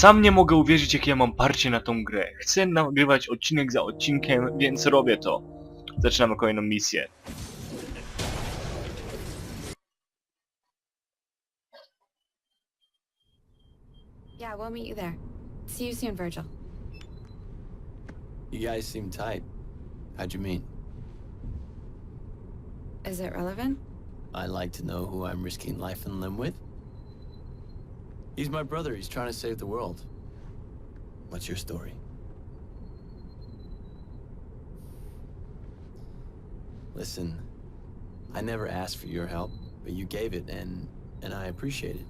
Sam nie mogę uwierzyć, jakie ja mam parcie na tą grę. Chcę nagrywać odcinek za odcinkiem, więc robię to. Zaczynamy kolejną misję. Yeah, we'll meet you there. See you soon, Virgil. You guys seem tight. How'd you meet? Is it relevant? I'd like to know who I'm risking life and limb with. He's my brother. He's trying to save the world. What's your story? Listen, I never asked for your help, but you gave it, and and I appreciate it.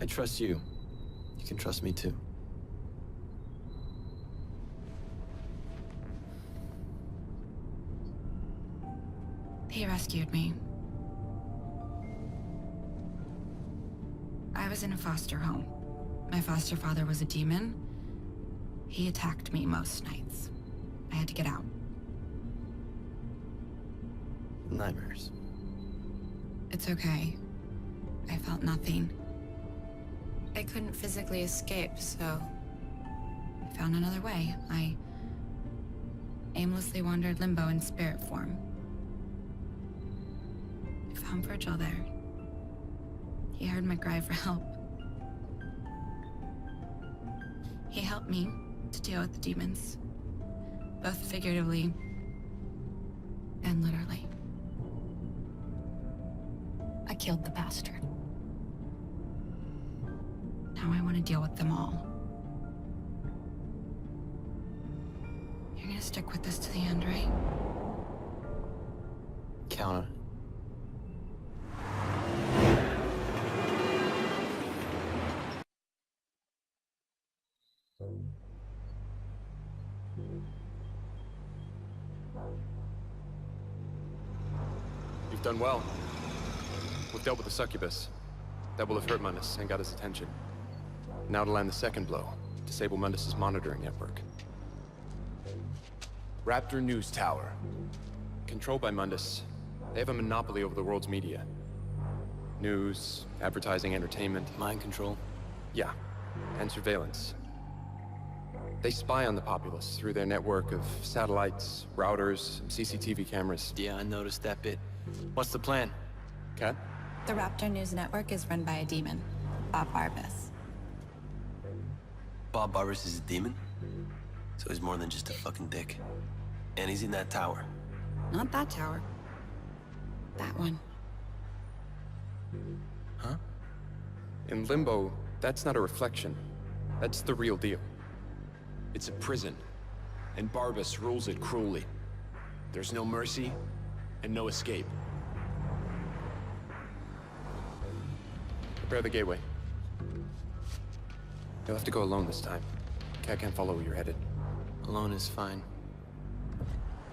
I trust you. You can trust me too. He rescued me. I was in a foster home. My foster father was a demon. He attacked me most nights. I had to get out. Nightmares. It's okay. I felt nothing. I couldn't physically escape, so I found another way. I aimlessly wandered limbo in spirit form. I found Virgil there. He heard my cry for help. He helped me to deal with the demons, both figuratively and literally. I killed the bastard. Now I want to deal with them all. You're gonna stick with this to the end, right? Count You've done well. We've dealt with the succubus. That will have hurt Mundus and got his attention. Now to land the second blow. Disable Mundus's monitoring network. Raptor News Tower. Controlled by Mundus, they have a monopoly over the world's media. News, advertising, entertainment. Mind control. Yeah, and surveillance. They spy on the populace through their network of satellites, routers, and CCTV cameras. Yeah, I noticed that bit. What's the plan? Cat? The Raptor News Network is run by a demon, Bob Barbas. Bob Barbers is a demon? So he's more than just a fucking dick. And he's in that tower. Not that tower. That one. Huh? In Limbo, that's not a reflection. That's the real deal. It's a prison, and Barbas rules it cruelly. There's no mercy, and no escape. Prepare the gateway. You'll have to go alone this time. Cat can't follow where you're headed. Alone is fine.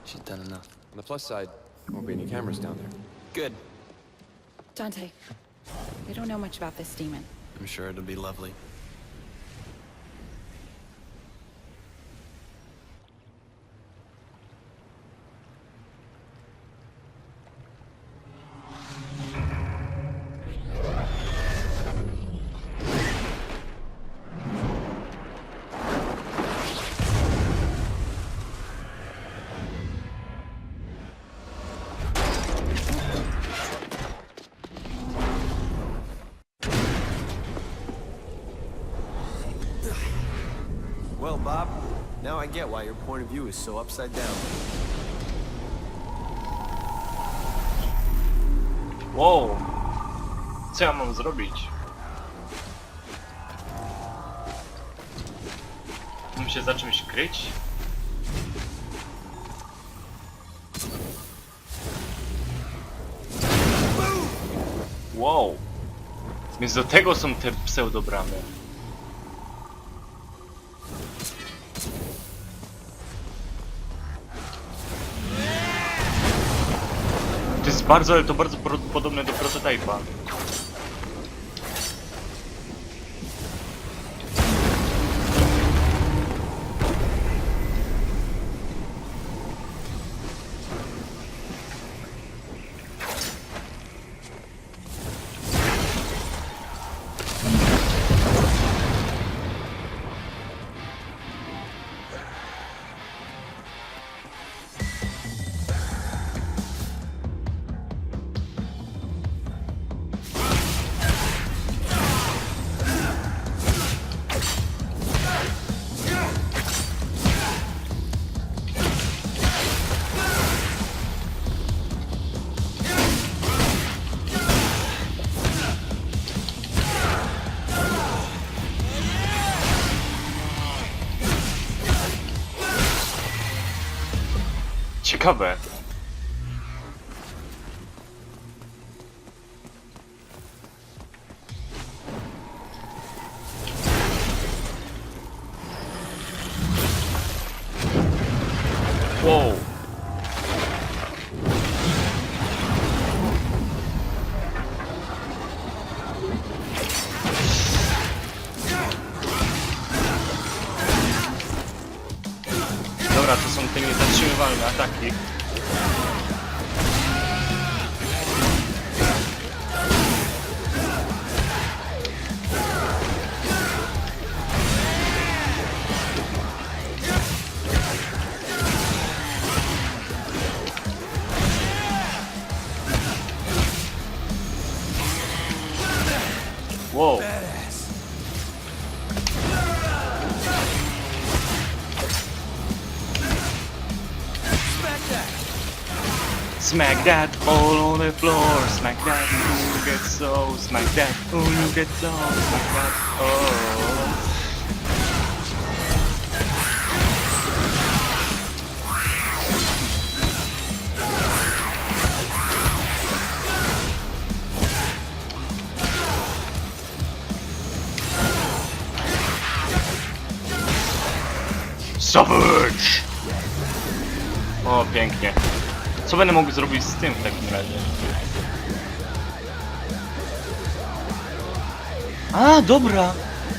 She's done enough. On the plus side, there won't be any cameras down there. Good. Dante, we don't know much about this demon. I'm sure it'll be lovely. I get why your point of view is so upside down. Wow! Co ja mam zrobić? Mam się za czymś kryć? Wow! Więc do tego są te pseudobramy. Bardzo, ale to bardzo podobne do prototypa. Ciekawe. Dobra, to są te niezatrzymywalne ataki. Smack that all on the floor, smack that, ooh, you get so, smack that, ooh, you get so, smack that, oh. Savage! Oh, o, pięknie. Co będę mógł zrobić z tym w takim razie? A, dobra!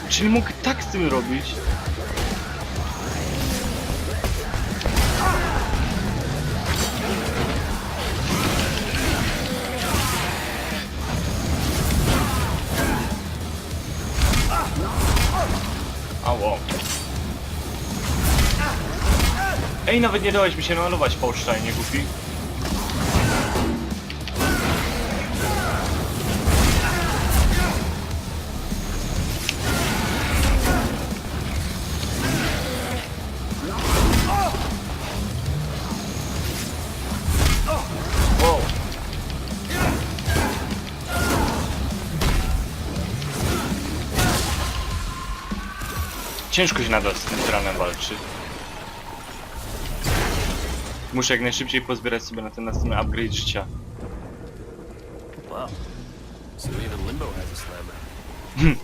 Czyli mogę tak z tym robić? A, wow. Ej, nawet nie dałeś mi się malować, Paulstein, nie głupi. Ciężko się nadal z tym tyranem walczy. Muszę jak najszybciej pozbierać sobie na ten następny upgrade życia. Wow. So even Limbo has a slammer.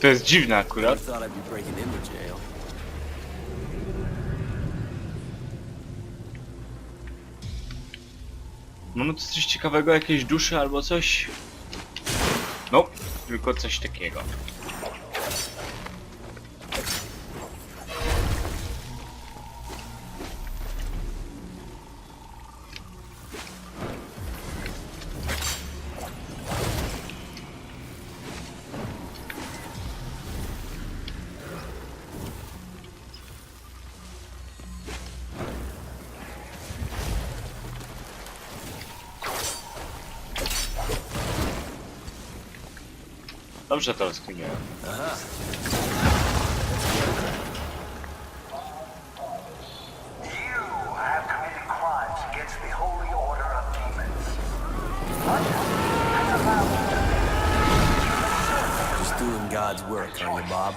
To jest dziwne akurat. jail. Mamy tu coś ciekawego, jakieś dusze albo coś? No, tylko coś takiego. Order of demons. Just doing God's work, are you, Bob?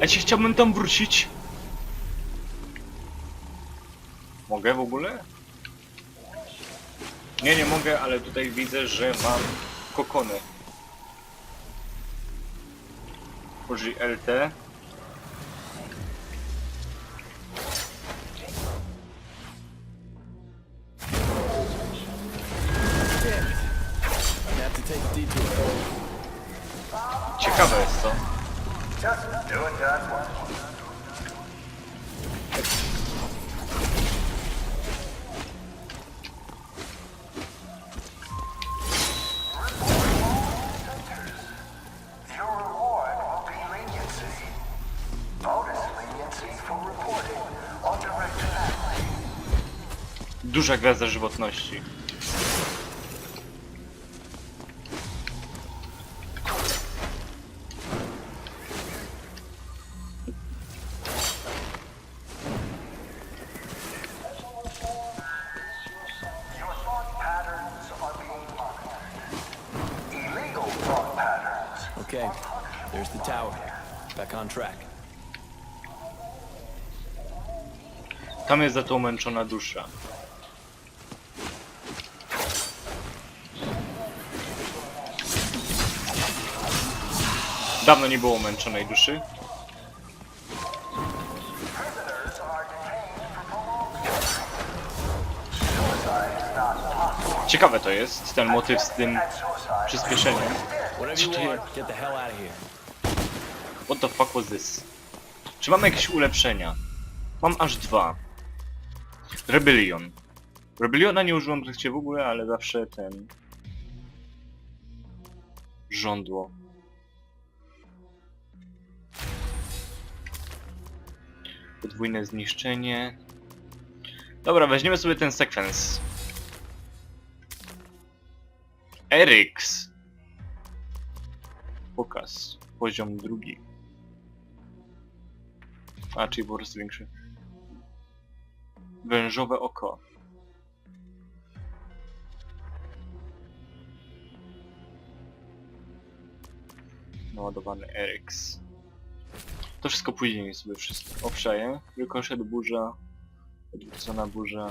Ja się chciałbym tam wrócić. Mogę w ogóle? Nie, nie mogę, ale tutaj widzę, że mam kokony. Użyj LT. Duża gwiazda żywotności. Okay, there's the tower. Back on track. Tam jest dusza. Dawno nie było umęczonej duszy. Ciekawe to jest, ten motyw z tym przyspieszeniem. Co to jest? What the fuck was this? Czy mamy jakieś ulepszenia? Mam aż dwa. Rebellion. Rebelliona nie użyłam w w ogóle, ale zawsze ten... Żądło. Podwójne zniszczenie. Dobra, weźmiemy sobie ten sekwens. Eryx. Pokaz. Poziom drugi. A, czyli po prostu większy. Wężowe oko. Naładowany Eryx. To wszystko później sobie wszystko obszaję. Rykoszet, burza. Odwrócona burza.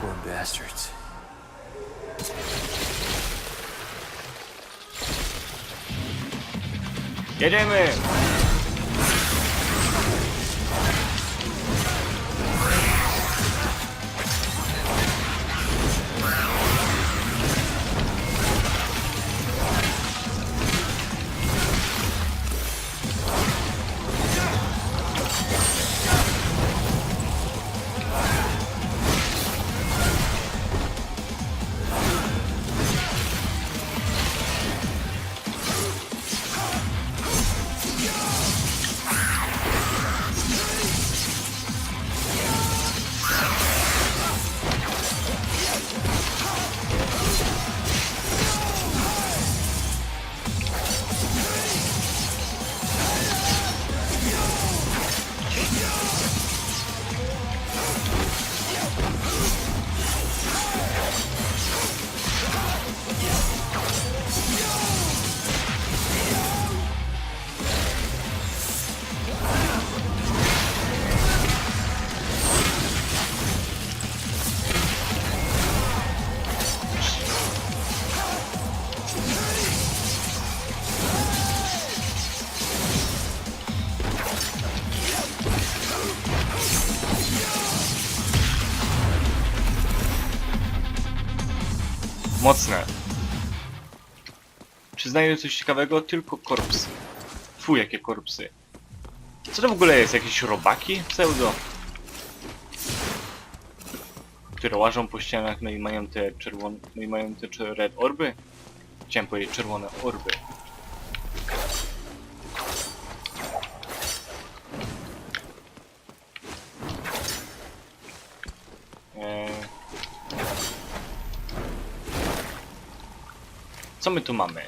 Poor bastards. Jedziemy! Mocne. Czy znajdę coś ciekawego? Tylko korpsy. Fu, jakie korpsy. Co to w ogóle jest? Jakieś robaki? Pseudo. Które łażą po ścianach, no i mają te czerwone... No i mają te red orby? Chciałem powiedzieć czerwone orby. Co my tu mamy?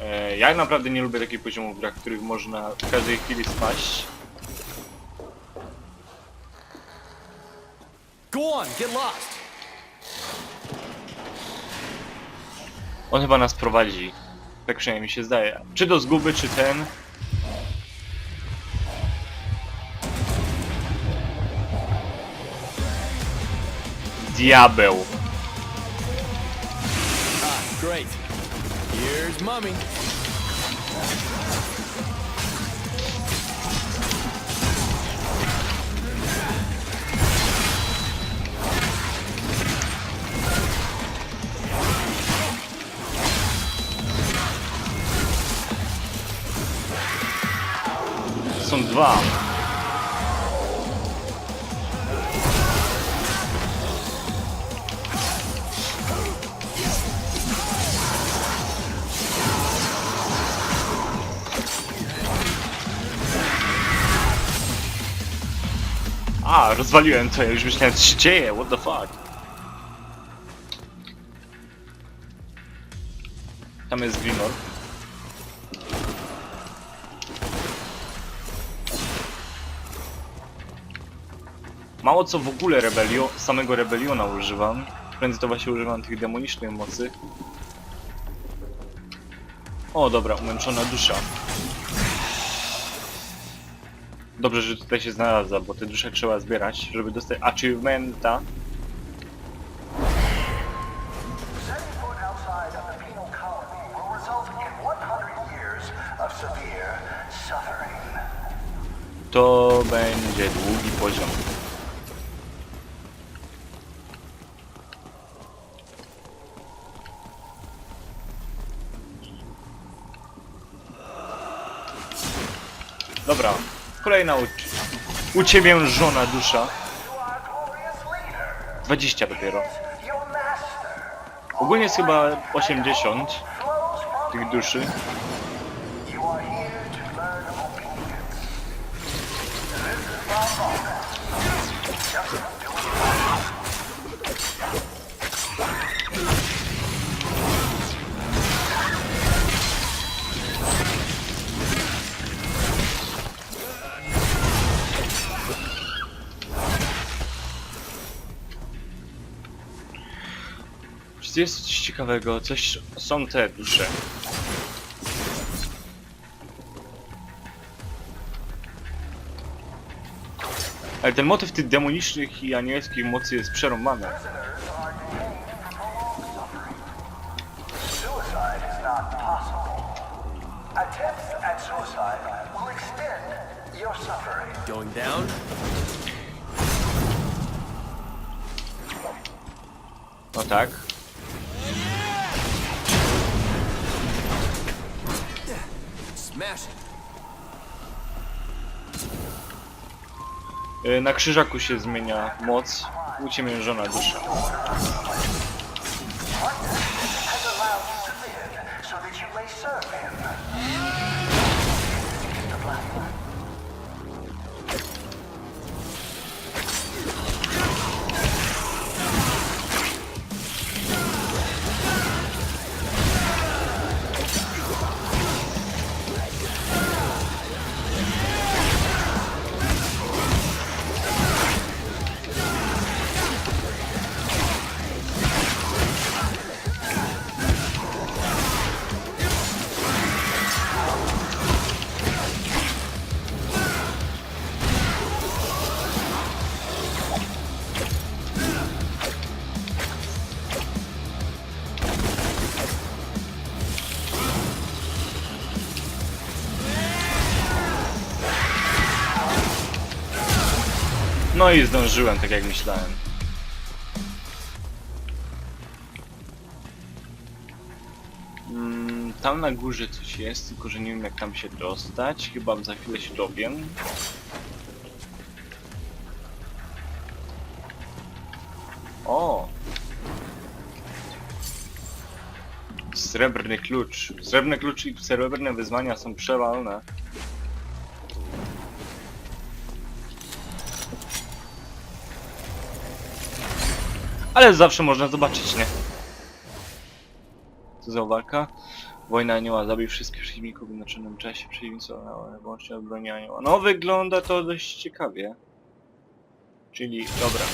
E, ja naprawdę nie lubię takich poziomów w których można w każdej chwili spaść. Go on, get lost. On chyba nas prowadzi. Tak przynajmniej mi się zdaje. Czy do zguby, czy ten. Diabeł. Great. Here's Mummy. Są dwa. Rozwaliłem to, ja już myślałem co się dzieje, what the fuck. Tam jest Grimor. Mało co w ogóle rebelio, samego rebeliona używam. Prędzej to właśnie używam tych demonicznych mocy. O, dobra, umęczona dusza. Dobrze, że tutaj się znalazła, bo te dusze trzeba zbierać, żeby dostać achievementa. Setting foot outside of the penal colony will result in 100 years of severe suffering. To będzie długi poziom. Dobra, kolejna ucz... uciemiężona dusza. You are a glorious leader. 20 dopiero. Ogólnie jest chyba 80 flows from tych duszy. Ciekawego? Coś... są te dusze. Ale ten motyw tych demonicznych i anielskich mocy jest przerąbany. Going down? No tak. Na krzyżaku się zmienia moc. Uciemiężona dusza. so that you may serve him. No i zdążyłem, tak jak myślałem. Mm, tam na górze coś jest, tylko że nie wiem jak tam się dostać. Chyba za chwilę się dowiem. O! Srebrny klucz. Srebrny klucz i srebrne wyzwania są przewalne. Ale zawsze można zobaczyć, nie? Co za walka? Wojna anioła zabił wszystkich przeciwników w naczelnym czasie. Przeciwnictwo wyłącznie od broni anioła. No wygląda to dość ciekawie. Czyli, dobra.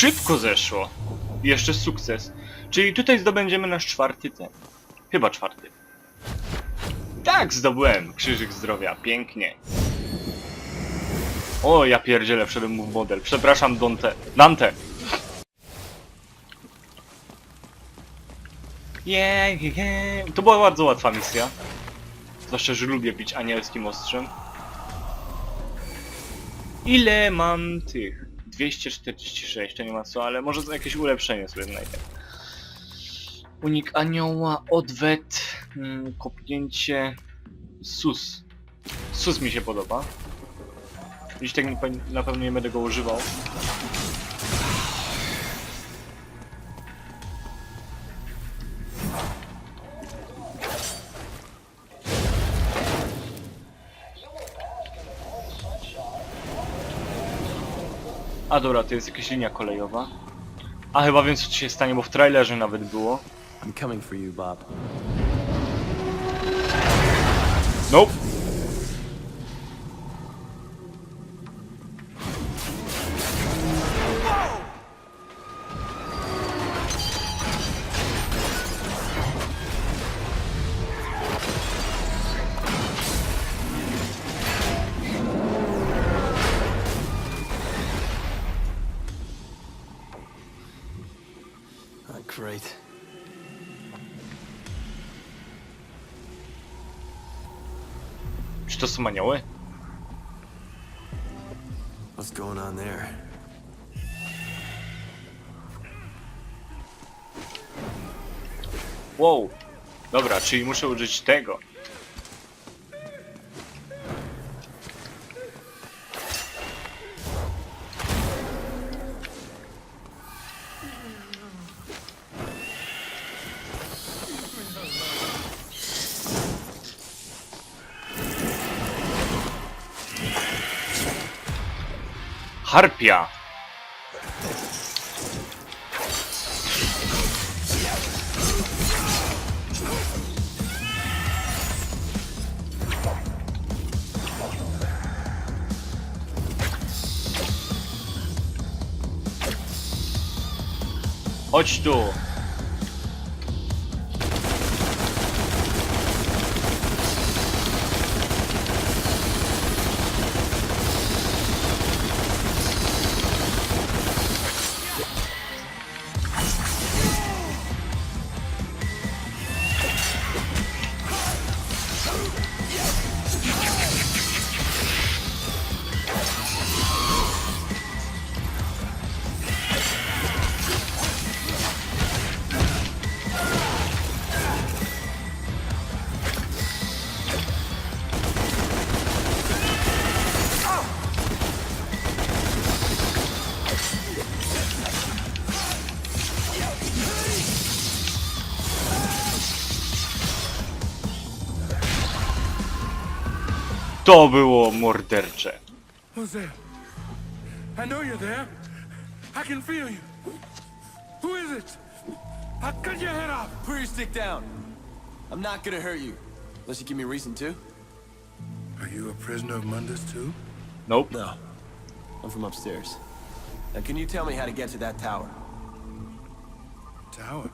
Szybko zeszło. Jeszcze sukces. Czyli tutaj zdobędziemy nasz czwarty ten. Chyba czwarty. Tak, zdobyłem. Krzyżyk zdrowia. Pięknie. O, ja pierdzielę, wszedłem mu w model. Przepraszam, Dante. Dante. Yeah, yeah. To była bardzo łatwa misja. Zwłaszcza, że lubię bić anielskim ostrzem. Ile mam tych? 246, to nie ma co, ale może jakieś ulepszenie sobie znajdę. Unik anioła, odwet, mm, kopnięcie, sus. Sus mi się podoba. Dziś tak na pewno nie będę go używał. A dobra, to jest jakaś linia kolejowa. A chyba wiem co ci się stanie, bo w trailerze nawet było. I'm coming for you, Bob. Nope. Anioły? What's going on there? Wow. Dobra, czyli muszę użyć tego. Harpia. Chodź tu. To było mordercze. Who's there? I know you're there. I can feel you. Who is it? I'll cut your head off. Put your stick down. I'm not gonna hurt you. Unless you give me a reason to. Are you a prisoner of Mundus too? Nope. No. I'm from upstairs. Now, can you tell me how to get to that tower? Tower.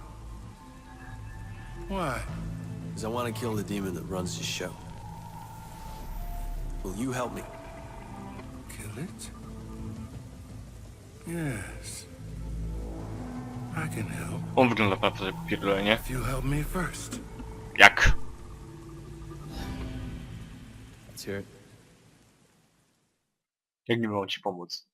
Why? Because I want to kill the demon that runs the show. Will you help me? Kill it? Yes. I can help. On wygląda naprawdę jak pierdolenie. If you help me first. Jak? Let's hear it. Jak nie miało ci pomóc?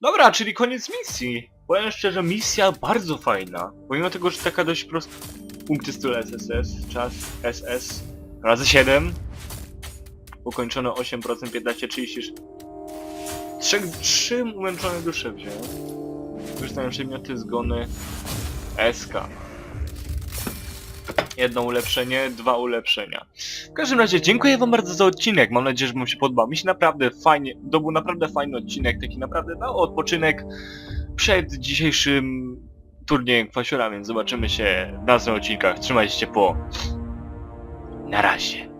Dobra, czyli koniec misji. Powiem szczerze, misja bardzo fajna. Pomimo tego, że taka dość prosta... Punkty stylu SSS, czas SS razy 7. Ukończone 8%, 15, 30... 3, 3 umęczone dusze wziąłem. Wykorzystałem przedmioty, zgony, SK. Jedno ulepszenie, dwa ulepszenia. W każdym razie dziękuję wam bardzo za odcinek. Mam nadzieję, że wam się podobał. Mi się naprawdę fajnie, to był naprawdę fajny odcinek, taki naprawdę no, odpoczynek przed dzisiejszym turniejem kwasiora, więc zobaczymy się w następnych odcinkach. Trzymajcie się po. Na razie.